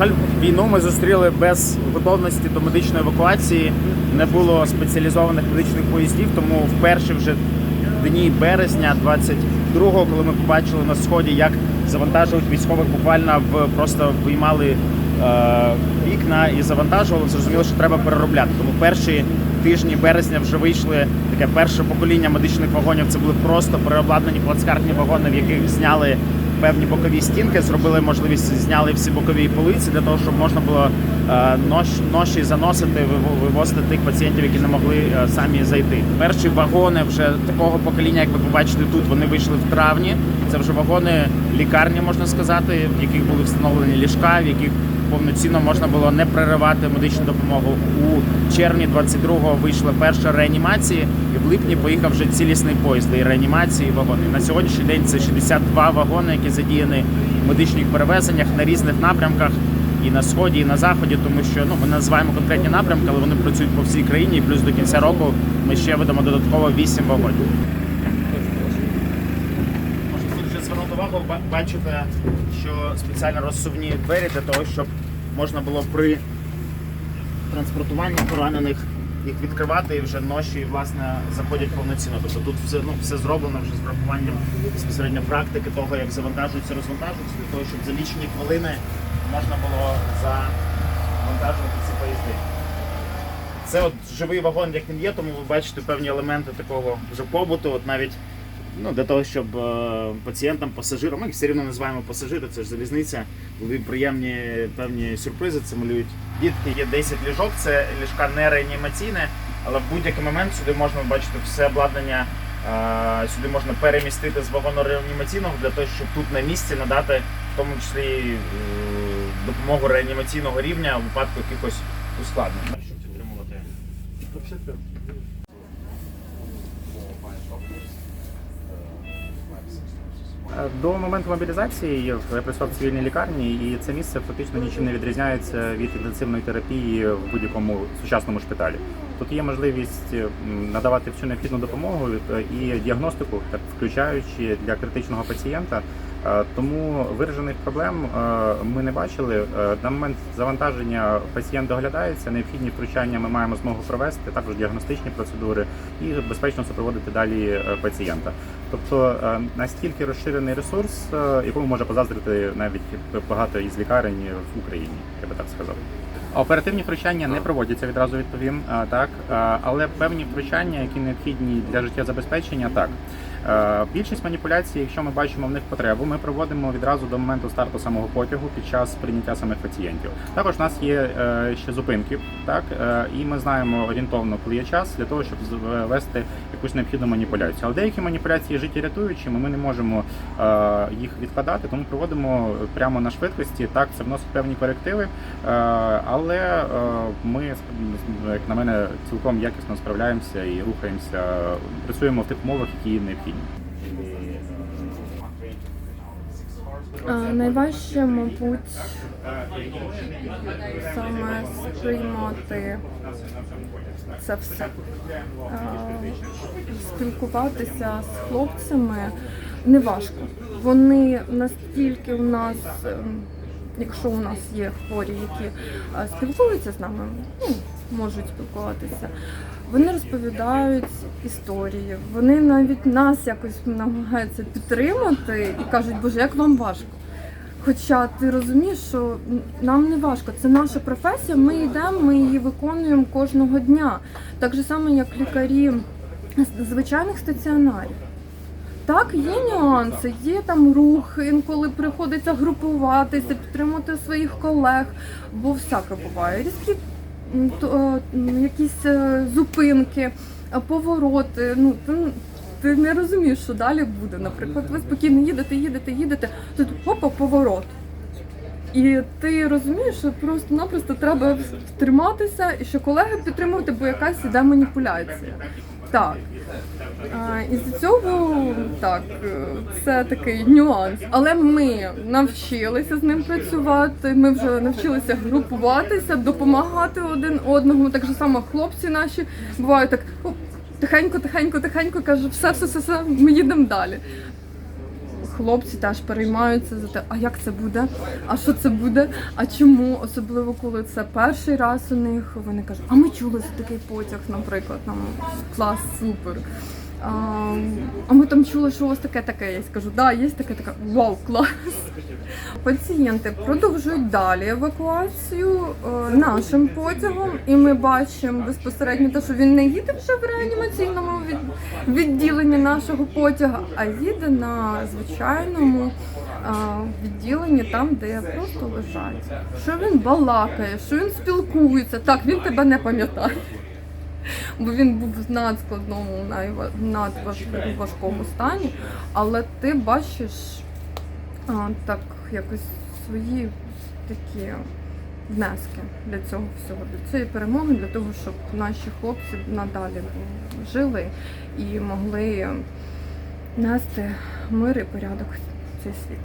жаль, війну ми зустріли без готовності до медичної евакуації. Не було спеціалізованих медичних поїздів, тому в перші вже дні березня 22-го, коли ми побачили на сході, як завантажують військових, буквально в просто виймали е, вікна і завантажували, зрозуміло, що треба переробляти. Тому перші тижні березня вже вийшли таке перше покоління медичних вагонів. Це були просто переобладнані плацкартні вагони, в яких зняли певні бокові стінки, зробили можливість зняли всі бокові полиці для того, щоб можна було е, ноші заносити, виво- вивозити тих пацієнтів, які не могли е, самі зайти. Перші вагони вже такого покоління, як ви побачите тут, вони вийшли в травні. Це вже вагони лікарні, можна сказати, в яких були встановлені ліжка, в яких повноцінно можна було не переривати медичну допомогу. У червні 22-го вийшла перша реанімація, липні поїхав вже цілісний поїзд і реанімації і вагони. На сьогоднішній день це 62 вагони, які задіяні в медичних перевезеннях на різних напрямках. І на сході, і на заході, тому що ну ми називаємо конкретні напрямки, але вони працюють по всій країні. І плюс до кінця року ми ще ведемо додатково 8 вагонів. Увагу, ба- бачите, що спеціально розсувні двері для того, щоб можна було при транспортуванні поранених їх відкривати і вже ноші власне заходять повноцінно. Тобто тут все ну все зроблено вже з врахуванням безпосередньо практики того, як завантажуються, розвантажуються, для того, щоб за лічені хвилини можна було завантажувати ці поїзди. Це от живий вагон, як він є, тому ви бачите певні елементи такого вже побуту. От навіть ну, для того, щоб е, пацієнтам, пасажирам, ми їх все рівно називаємо пасажири, це ж залізниця, були приємні певні сюрпризи. Це малюють дітки. Є 10 ліжок, це ліжка не реанімаційне, але в будь-який момент сюди можна бачити все обладнання. е, Сюди можна перемістити з вагону реанімаційного для того, щоб тут на місці надати в тому числі е, допомогу реанімаційного рівня у випадку якихось ускладнень. Щоб підтримувати До моменту мобілізації я працював в цивільній лікарні, і це місце фактично нічим не відрізняється від інтенсивної терапії в будь-якому сучасному шпиталі. Тут є можливість надавати всю необхідну допомогу е, і діагностику, так включаючи для критичного пацієнта. Е, Тому виражених проблем е, ми не бачили. Е, На момент завантаження пацієнт доглядається, необхідні втручання ми маємо змогу провести, також діагностичні процедури і безпечно супроводити далі пацієнта. Тобто настільки розширений ресурс, якому може позаздрити навіть багато із лікарень в Україні, я би так сказав. Оперативні втручання не проводяться відразу відповім, так але певні втручання, які необхідні для життєзабезпечення, так. Е, Більшість маніпуляцій, якщо ми бачимо в них потребу, ми проводимо відразу до моменту старту самого потягу під час прийняття самих пацієнтів. Також у нас є е, ще зупинки, так е, і ми знаємо орієнтовно, коли є час для того, щоб ввести якусь необхідну маніпуляцію. Але деякі маніпуляції життєрятуючими, ми не можемо їх відкладати, тому проводимо прямо на швидкості. Так, це вносить певні корективи, але ми, як на мене, цілком якісно справляємося і рухаємося, працюємо в тих умовах, які необхідні. А, найважче, мабуть, саме сприймати це все. А, спілкуватися з хлопцями не важко. Вони настільки у нас, ем, якщо у нас є хворі, які спілкуються з нами, ну, можуть спілкуватися. Вони розповідають історії, вони навіть нас якось намагаються підтримати і кажуть, Боже, як вам важко. Хоча ти розумієш, що нам не важко, це наша професія, ми йдемо, ми її виконуємо кожного дня. Так же само, як лікарі звичайних стаціонарів. Так, є нюанси, є там рух, інколи приходиться групуватися, підтримувати своїх колег, бо всяке буває. Різкі якісь е, зупинки, е, повороти. Ну, ти, не розумієш, що далі буде. Наприклад, ви спокійно їдете, їдете, їдете, тут опа, поворот. І ти розумієш, що просто-напросто треба втриматися і що колеги підтримувати, бо якась іде маніпуляція. Так. І з цього так, це такий нюанс. Але ми навчилися з ним працювати. Ми вже навчилися групуватися, допомагати один одному. Так же само хлопці наші бувають так. Тихенько, тихенько, тихенько каже, все, все, все, все, ми їдемо далі. хлопці теж переймаються за те, а як це буде, а що це буде, а чому, особливо коли це перший раз у них. Вони кажуть, а ми чули за такий потяг, наприклад, там клас, супер. А, ми там чули, що у вас таке таке. Я скажу, да, є таке таке. Вау, клас. Пацієнти продовжують далі евакуацію е, нашим потягом, і ми бачимо безпосередньо те, що він не їде вже в реанімаційному від- відділенні нашого потяга, а їде на звичайному е, відділенні, там, де просто лежать. Що він балакає, що він спілкується. Так, він тебе не пам'ятає. Бо він був в надскладному, найва- надваж- важкому стані, але ти бачиш а, так якось свої такі внески для цього всього, для цієї перемоги, для того, щоб наші хлопці надалі жили і могли нести мир і порядок в цей світ.